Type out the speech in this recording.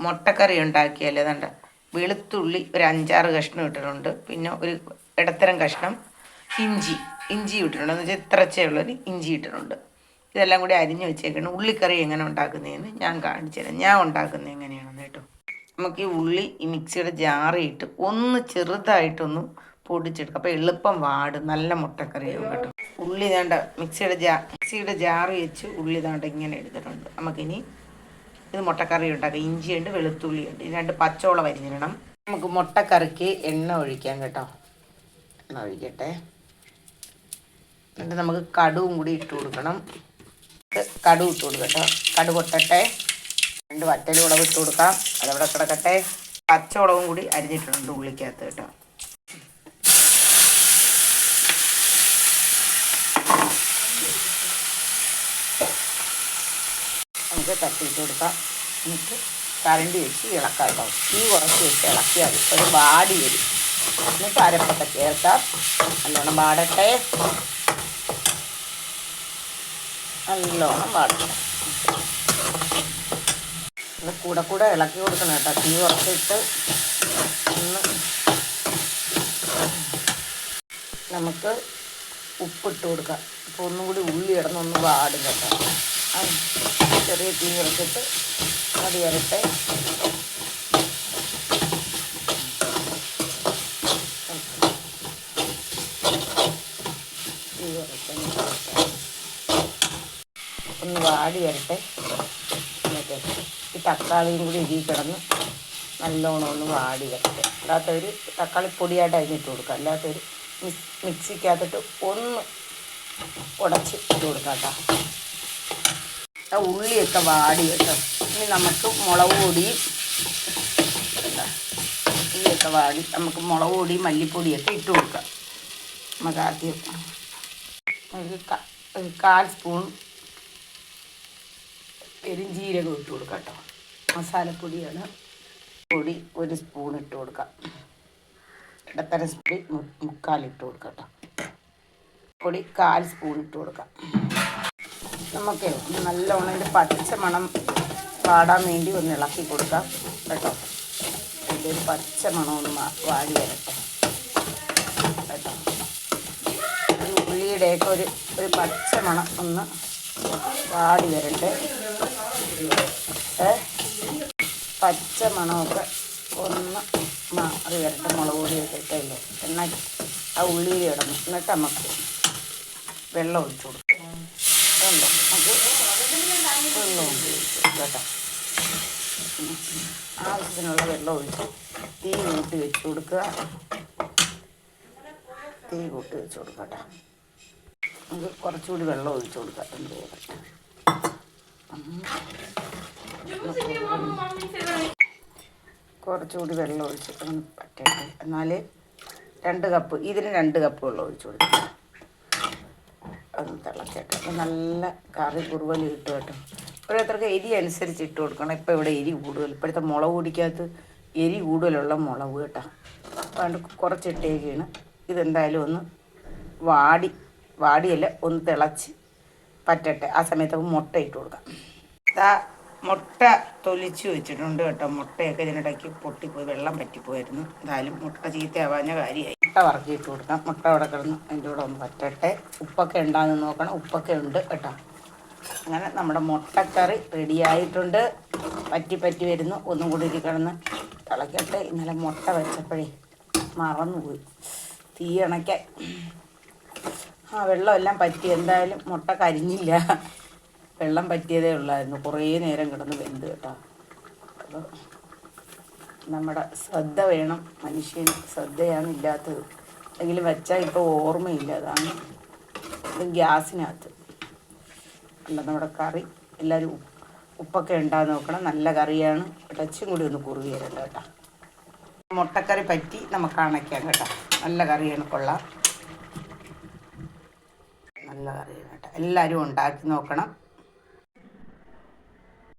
മുട്ടക്കറി ഉണ്ടാക്കിയാൽ കണ്ട വെളുത്തുള്ളി ഒരു അഞ്ചാറ് കഷ്ണം ഇട്ടിട്ടുണ്ട്. പിന്നെ ഒരു ഇടത്തരം കഷ്ണം ഇഞ്ചി ഇഞ്ചി ഇട്ടിട്ടുണ്ട്. എന്ന് വെച്ചാൽ ഇത്രച്ചയുള്ളൊരു ഇഞ്ചി ഇട്ടിട്ടുണ്ട്. ഇതെല്ലാം കൂടി അരിഞ്ഞ് വെച്ചേക്കണം. ഉള്ളിക്കറി എങ്ങനെ ഉണ്ടാക്കുന്നതെന്ന് ഞാൻ കാണിച്ചു തരാം. ഞാൻ ഉണ്ടാക്കുന്നത് എങ്ങനെയാണെന്ന് കേട്ടോ. നമുക്ക് ഈ ഉള്ളി ഈ മിക്സിയുടെ ജാറിയിട്ട് ഒന്ന് ചെറുതായിട്ടൊന്ന് പൊടിച്ചെടുക്കും. അപ്പോൾ എളുപ്പം വാട്. നല്ല മുട്ടക്കറിയാവും കേട്ടോ. ഉള്ളി വേണ്ട മിക്സിയുടെ ജാ മിക്സിയുടെ ജാറി വെച്ച് ഉള്ളി വേണ്ട ഇങ്ങനെ എടുത്തിട്ടുണ്ട്. നമുക്കിനി ഇത് മുട്ടക്കറി ഉണ്ടാക്കാം ഇഞ്ചിയുണ്ട് വെളുത്തുള്ളിയുണ്ട് ഇത് രണ്ട് പച്ചോളം അരിഞ്ഞിടണം നമുക്ക് മുട്ടക്കറിക്ക് എണ്ണ ഒഴിക്കാം കേട്ടോ. എണ്ണ ഒഴിക്കട്ടെ. എന്നിട്ട് നമുക്ക് കടുവും കൂടി ഇട്ട് കൊടുക്കണം. കടു ഇട്ട് കൊടുക്കട്ടോ കടു കൊട്ടട്ടെ. രണ്ട് വറ്റലുളവ് ഇട്ട് കൊടുക്കാം. അതവിടെ കിടക്കട്ടെ. പച്ചവളവും കൂടി അരിഞ്ഞിട്ടുണ്ട് ഉള്ളിക്കകത്ത് കേട്ടോ. നമുക്ക് തട്ടിയിട്ട് കൊടുക്കാം എന്നിട്ട് കരണ്ടി വെച്ച് ഇളക്കാം കേട്ടോ തീ കുറച്ച് വെച്ച് ഇളക്കിയാൽ ഒരു വാടി വരും. എന്നിട്ട് അരപ്പൊക്കെ ചേർക്കാം നല്ലോണം പാടട്ടെ നല്ലോണം പാടട്ടെ ഇത് കൂടെ കൂടെ ഇളക്കി കൊടുക്കണം കേട്ടോ. തീ കുറച്ചിട്ട് ഒന്ന് നമുക്ക് ഉപ്പിട്ട് കൊടുക്കാം. അപ്പോൾ ഒന്നും കൂടി ഉള്ളി ഇടന്നൊന്ന് വാടും കേട്ടോ. ചെറിയ തീ കുറച്ചിട്ട് മതി വരട്ടെ. തീ ഒന്ന് വാടി വരട്ടെ. എന്നിട്ട് ഈ തക്കാളിയും കൂടി ഇരി കിടന്ന് നല്ലോണം ഒന്ന് വാടി വരട്ടെ. അല്ലാത്തൊരു തക്കാളി പൊടിയായിട്ട് അരിഞ്ഞിട്ട് കൊടുക്കുക അല്ലാത്തൊരു മിക്സ് മിക്സിക്കകത്തിട്ട് ഒന്ന് ഉടച്ച് ഇട്ട് കൊടുക്കാം കേട്ടോ. ഉള്ളിയൊക്കെ വാടി കേട്ടോ. ഇനി നമുക്ക് മുളക് പൊടിയും ഉള്ളിയൊക്കെ വാടി നമുക്ക് മുളക് പൊടി മല്ലിപ്പൊടിയൊക്കെ ഇട്ട് കൊടുക്കാം. നമുക്ക് ആദ്യം ഒരു കാൽ സ്പൂൺ പെരുംജീരകം ഇട്ട് കൊടുക്കാം കേട്ടോ. മസാലപ്പൊടിയാണ്. പൊടി ഒരു സ്പൂൺ ഇട്ട് കൊടുക്കാം. ഇടത്തരം സ്പൂൺ മുക്കാൽ ഇട്ട് കൊടുക്കാം കേട്ടോ. പൊടി കാൽ സ്പൂൺ ഇട്ട് കൊടുക്കാം. നമുക്ക് നല്ലോണം ഇതിന്റെ പച്ച മണം പാടാൻ വേണ്ടി ഒന്ന് ഇളക്കി കൊടുക്കാം. കേട്ടോ? ഇതിന്റെ ഒരു പച്ച മണം ഒന്ന് വാടി വരട്ടെ. കേട്ടോ? ഒരു ഉള്ളിയുടെയൊക്കെ ഒരു ഒരു പച്ച മണം ഒന്ന് വാടി വരട്ടെ. പച്ച മണമൊക്കെ ഒന്ന് മാറി വരട്ടെ. മുളക് പൊടിയൊക്കെ ഇട്ടല്ലോ എന്നാൽ ആ ഉള്ളിയിൽ ഇടണം. എന്നിട്ട് നമുക്ക് വെള്ളം ഒഴിച്ചു കൊടുക്കും. വെള്ളം അത് വെള്ളം കേട്ടോ. ആവശ്യത്തിനുള്ള വെള്ളം ഒഴിച്ച് തീ കൂട്ടി വെച്ച് കൊടുക്കുക. തീ കൂട്ടി വെച്ച് കൊടുക്കുക കേട്ടോ നമുക്ക് കുറച്ചുകൂടി വെള്ളം ഒഴിച്ച് കൊടുക്കാം എന്ത് കുറച്ചുകൂടി വെള്ളം ഒഴിച്ച് പറ്റട്ടെ. എന്നാൽ രണ്ട് കപ്പ് ഇതിന് രണ്ട് കപ്പ് വെള്ളം ഒഴിച്ചു കൊടുക്കും അപ്പം നല്ല കറി കുറുവൽ ഇട്ട് കേട്ടോ. ഓരോരുത്തർക്ക് എരി അനുസരിച്ച് ഇട്ട് കൊടുക്കണം. ഇപ്പോൾ ഇവിടെ എരി കൂടുതൽ. ഇപ്പോഴത്തെ മുളക് പൊടിക്കകത്ത് എരി കൂടുതലുള്ള മുളക് കേട്ടോ. അതുകൊണ്ട് കുറച്ചിട്ടേക്കാണ്. ഇതെന്തായാലും ഒന്ന് വാടി വാടിയല്ല ഒന്ന് തിളച്ച് പറ്റട്ടെ. ആ സമയത്ത് മുട്ട ഇട്ട് കൊടുക്കാം. മുട്ട തൊലിച്ച് വെച്ചിട്ടുണ്ട് കേട്ടോ. മുട്ടയൊക്കെ ഇതിനിടയ്ക്ക് പൊട്ടിപ്പോയി വെള്ളം പറ്റിപ്പോയിരുന്നു. എന്തായാലും മുട്ട ചീത്തയാവാഞ്ഞ കാര്യമായി. മുട്ട വറക്കി ഇട്ട് കൊടുക്കാം. മുട്ട അവിടെ കിടന്ന് അതിന്റെ കൂടെ ഒന്ന് പറ്റട്ടെ ഉപ്പൊക്കെ ഉണ്ടാകുന്ന നോക്കണം. ഉപ്പൊക്കെ ഉണ്ട് കേട്ടോ. അങ്ങനെ നമ്മുടെ മുട്ടക്കറി റെഡിയായിട്ടുണ്ട്. പറ്റി പറ്റി വരുന്നു. ഒന്നും കൂടി ഇത് കിടന്ന് തിളക്കട്ടെ. ഇന്നലെ മുട്ട വെച്ചപ്പോഴേ മറന്നുപോയി. തീ അണയ്ക്കാൻ. ആ വെള്ളമെല്ലാം പറ്റി. എന്തായാലും മുട്ട കരിഞ്ഞില്ല. വെള്ളം പറ്റിയതേ ഉള്ളായിരുന്നു. കുറേ നേരം കിടന്ന് വെന്ത് കേട്ടോ. അപ്പോൾ നമ്മുടെ ശ്രദ്ധ വേണം. മനുഷ്യന് ശ്രദ്ധയാണ് ഇല്ലാത്തത്. എങ്കിലും വെച്ചാൽ ഇപ്പോൾ ഓർമ്മയില്ല. അതാണ് ഗ്യാസിനകത്ത്. അല്ല നമ്മുടെ കറി. എല്ലാവരും ഉപ്പൊക്കെ ഉണ്ടാകാൻ നോക്കണം. നല്ല കറിയാണ്. ടച്ചും കൂടി ഒന്ന് കുറുകി വരണ്ട കേട്ടോ. മുട്ടക്കറി പറ്റി നമുക്ക് അണയ്ക്കാം കേട്ടോ. നല്ല കറിയാണ്. കൊള്ളാം. നല്ല കറിയാണ് കേട്ടോ. എല്ലാവരും ഉണ്ടാക്കി നോക്കണം.